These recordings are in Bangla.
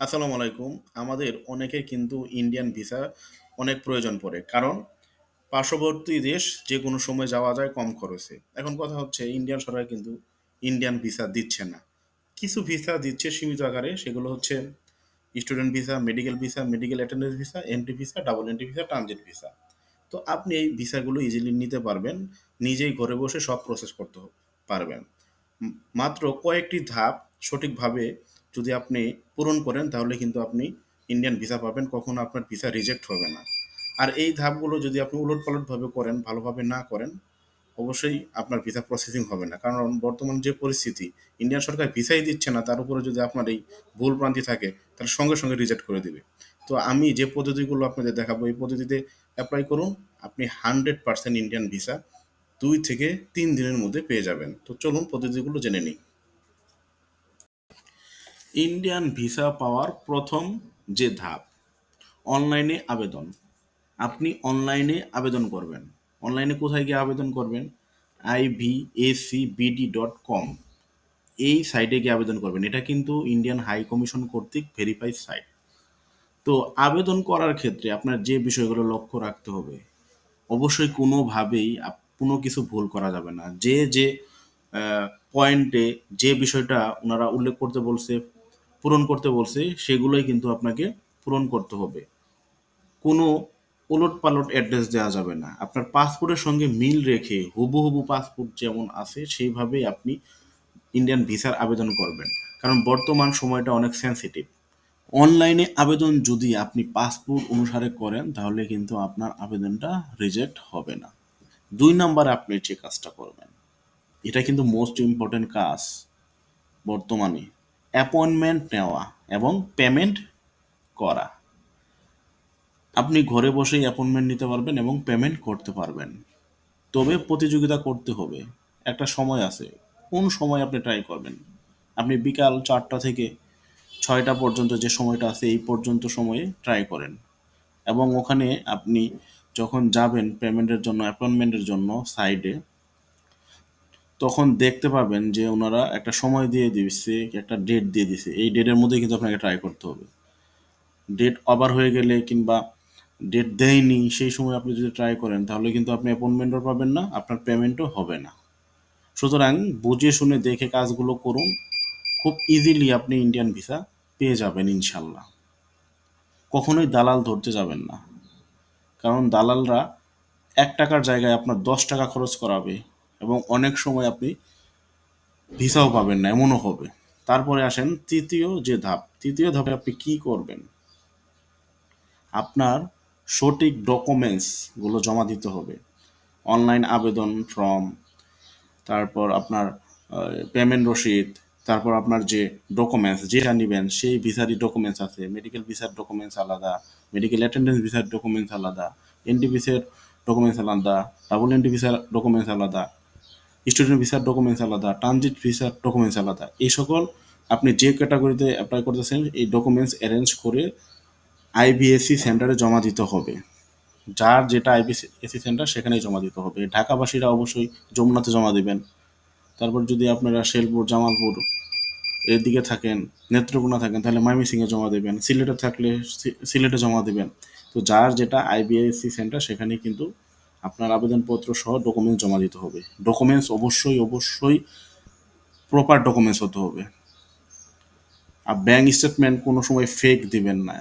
আসসালামু আলাইকুম। আমাদের অনেকের কিন্তু ইন্ডিয়ান ভিসা অনেক প্রয়োজন পড়ে। কারণ পার্শ্ববর্তী দেশ যে কোনো সময় যাওয়া যায় কম খরচে। এখন কথা হচ্ছে ইন্ডিয়ান সরকার কিন্তু ইন্ডিয়ান ভিসা দিচ্ছে না। কিছু ভিসা দিচ্ছে সীমিত আকারে সেগুলো হচ্ছে student visa, medical visa, medical attendance visa, entry visa, double entry visa, transit visa. তো আপনি এই ভিসাগুলো ইজিলি নিতে পারবেন। নিজেই ঘরে বসে সব প্রসেস করতে পারবেন। মাত্র কয়েকটি ধাপ সঠিকভাবে যদি আপনি পূরণ করেন তাহলে কিন্তু আপনি ইন্ডিয়ান ভিসা পাবেন। কখনো আপনার ভিসা রিজেক্ট হবে না। আর এই ধাপগুলো যদি আপনি উলটপালটভাবে করেন, ভালোভাবে না করেন, অবশ্যই আপনার ভিসা প্রসেসিং হবে না। কারণ বর্তমান যে পরিস্থিতি, ইন্ডিয়ান সরকার ভিসাই দিচ্ছে না, তার উপরে যদি আপনার এই ভুলভ্রান্তি থাকে, তাহলে সঙ্গে, সঙ্গে রিজেক্ট করে দিবে। তো আমি যে পদ্ধতিগুলো আপনাদের দেখাবো, এই পদ্ধতিতে অ্যাপ্লাই করুন। আপনি 100% ইন্ডিয়ান ভিসা দুই থেকে তিন দিনের মধ্যে পেয়ে যাবেন। তো চলুন পদ্ধতিগুলো জেনে নিই। ইন্ডিয়ান ভিসা পাওয়ার প্রথম যে ধাপ, অনলাইনে আবেদন। আপনি অনলাইনে আবেদন করবেন। অনলাইনে কোথায় গিয়ে আবেদন করবেন? I V AC BD dot com এই সাইটে গিয়ে আবেদন করবেন। এটা কিন্তু ইন্ডিয়ান হাই কমিশন কর্তৃক ভেরিফাইড সাইট। তো আবেদন করার ক্ষেত্রে আপনার যে বিষয়গুলো লক্ষ্য রাখতে হবে, অবশ্যই কোনোভাবেই কোনো কিছু ভুল করা যাবে না। যে, যে পয়েন্টে যে বিষয়টা ওনারা উল্লেখ করতে বলছে, পূরণ করতে বলছে, সেগুলোই কিন্তু আপনাকে পূরণ করতে হবে। কোনো ওলটপালট অ্যাড্রেস দেওয়া যাবে না। আপনার পাসপোর্টের সঙ্গে মিল রেখে হুবহু পাসপোর্ট যেমন আছে সেইভাবেই আপনি ইন্ডিয়ান ভিসার আবেদন করবেন। কারণ বর্তমান সময়টা অনেক সেনসিটিভ। অনলাইনে আবেদন যদি আপনি পাসপোর্ট অনুসারে করেন তাহলে কিন্তু আপনার আবেদনটা রিজেক্ট হবে না। ২ নাম্বারে আপনি যে কাজটা করবেন, এটা কিন্তু মোস্ট ইম্পোর্টেন্ট কাজ বর্তমানে। অ্যাপয়েন্টমেন্ট নেওয়া এবং পেমেন্ট করা। আপনি ঘরে বসেই অ্যাপয়েন্টমেন্ট নিতে পারবেন এবং পেমেন্ট করতে পারবেন। তবে প্রতিযোগিতা করতে হবে। একটা সময় আছে। কোন সময় আপনি ট্রাই করবেন? আপনি বিকাল চারটা থেকে ছয়টা পর্যন্ত যে সময়টা আছে এই পর্যন্ত সময়ে ট্রাই করেন। এবং ওখানে আপনি যখন যাবেন পেমেন্টের জন্য, অ্যাপয়েন্টমেন্টের জন্য সাইডে তখন দেখতে পাবেন যে ওনারা একটা সময় দিয়ে দিছে, একটা ডেট দিয়ে দিছে। এই ডেটের মধ্যেই কিন্তু আপনাকে ট্রাই করতে হবে। ডেট ওভার হয়ে গেলে কিংবা ডেট দেয়নি সেই সময় আপনি যদি ট্রাই করেন তাহলে কিন্তু আপনি অ্যাপয়েন্টমেন্টও পাবেন না, আপনার পেমেন্টও হবে না। সুতরাং বুঝে শুনে দেখে কাজগুলো করুন। খুব ইজিলি আপনি ইন্ডিয়ান ভিসা পেয়ে যাবেন ইনশাল্লাহ। কখনোই দালাল ধরতে যাবেন না। কারণ দালালরা এক টাকার জায়গায় আপনার ৳১০ খরচ করাবে এবং অনেক সময় আপনি ভিসাও পাবেন না, এমনও হবে। তারপরে আসেন তৃতীয় যে ধাপ, তৃতীয় ধাপে আপনি কি করবেন? আপনার সঠিক ডকুমেন্টসগুলো জমা দিতে হবে। অনলাইন আবেদন ফর্ম, তারপর আপনার পেমেন্ট রসিদ, তারপর আপনার যে ডকুমেন্টস যেটা নেবেন সেই ভিসারই ডকুমেন্টস আছে। মেডিকেল ভিসার ডকুমেন্টস আলাদা, মেডিকেল অ্যাটেন্ডেন্স ভিসার ডকুমেন্টস আলাদা, এন্ট্রি ভিসার ডকুমেন্টস আলাদা, ডাবল এন্ট্রি ভিসার ডকুমেন্টস আলাদা, স্টুডেন্ট ভিসার ডকুমেন্টস আলাদা, ট্রানজিট ভিসার ডকুমেন্টস আলাদা। এই সকল আপনি যে ক্যাটাগরিতে অ্যাপ্লাই করতেছেন এই ডকুমেন্টস অ্যারেঞ্জ করে আইবিএসসি সেন্টারে জমা দিতে হবে। যার যেটা আইবিএসসি সেন্টার সেখানেই জমা দিতে হবে। ঢাকাবাসীরা অবশ্যই যমুনাতে জমা দেবেন তারপর যদি আপনারা শেলপুর জামালপুর এদিকে থাকেন, নেত্রকোনা থাকেন তাহলে ময়মনসিংহে জমা দেবেন সিলেটে থাকলে সিলেটে জমা দেবেন তো যার যেটা আইবিএসসি সেন্টার সেখানেই কিন্তু আপনার আবেদনপত্র সহ ডকুমেন্টস জমা দিতে হবে। ডকুমেন্টস অবশ্যই, অবশ্যই প্রপার ডকুমেন্টস হতে হবে। আর ব্যাঙ্ক স্টেটমেন্ট কোনো সময় ফেক দিবেন না।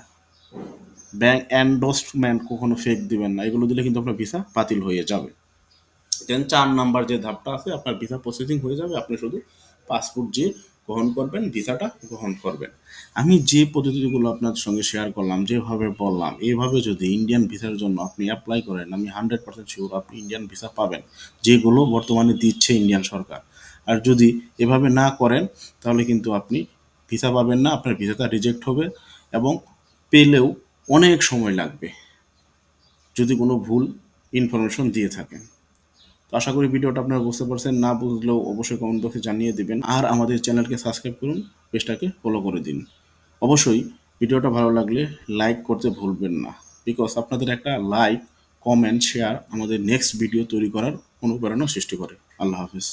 ব্যাঙ্ক এন্ডোর্সমেন্ট কখনো ফেক দিবেন না। এগুলো দিলে কিন্তু আপনার ভিসা বাতিল হয়ে যাবে। দেন ৪ নাম্বার যে ধাপটা আছে আপনার ভিসা প্রসেসিং হয়ে যাবে। আপনি শুধু পাসপোর্ট যেয়ে গ্রহণ করবেন, ভিসাটা গ্রহণ করবেন। আমি যে পদ্ধতিগুলো আপনার সঙ্গে শেয়ার করলাম, যেভাবে বললাম, এভাবে যদি ইন্ডিয়ান ভিসার জন্য আপনি অ্যাপ্লাই করেন আমি 100% সিউর আপনি ইন্ডিয়ান ভিসা পাবেন। যেগুলো বর্তমানে দিচ্ছে ইন্ডিয়ান সরকার। আর যদি এভাবে না করেন তাহলে কিন্তু আপনি ভিসা পাবেন না, আপনার ভিসাটা রিজেক্ট হবে এবং পেলেও অনেক সময় লাগবে। যদি কোনো ভুল ইনফরমেশন দিয়ে থাকেন। আশা করি ভিডিওটা আপনারা বুঝতে পারছেন। না বুঝলেও অবশ্যই কমেন্ট বক্সে জানিয়ে দিবেন। আর আমাদের চ্যানেলকে সাবস্ক্রাইব করুন, পেজটাকে ফলো করে দিন। অবশ্যই ভিডিওটা ভালো লাগলে লাইক করতে ভুলবেন না। বিকজ আপনাদের একটা লাইক, কমেন্ট, শেয়ার আমাদের নেক্সট ভিডিও তৈরি করার অনুপ্রেরণা সৃষ্টি করে। আল্লাহ হাফেজ।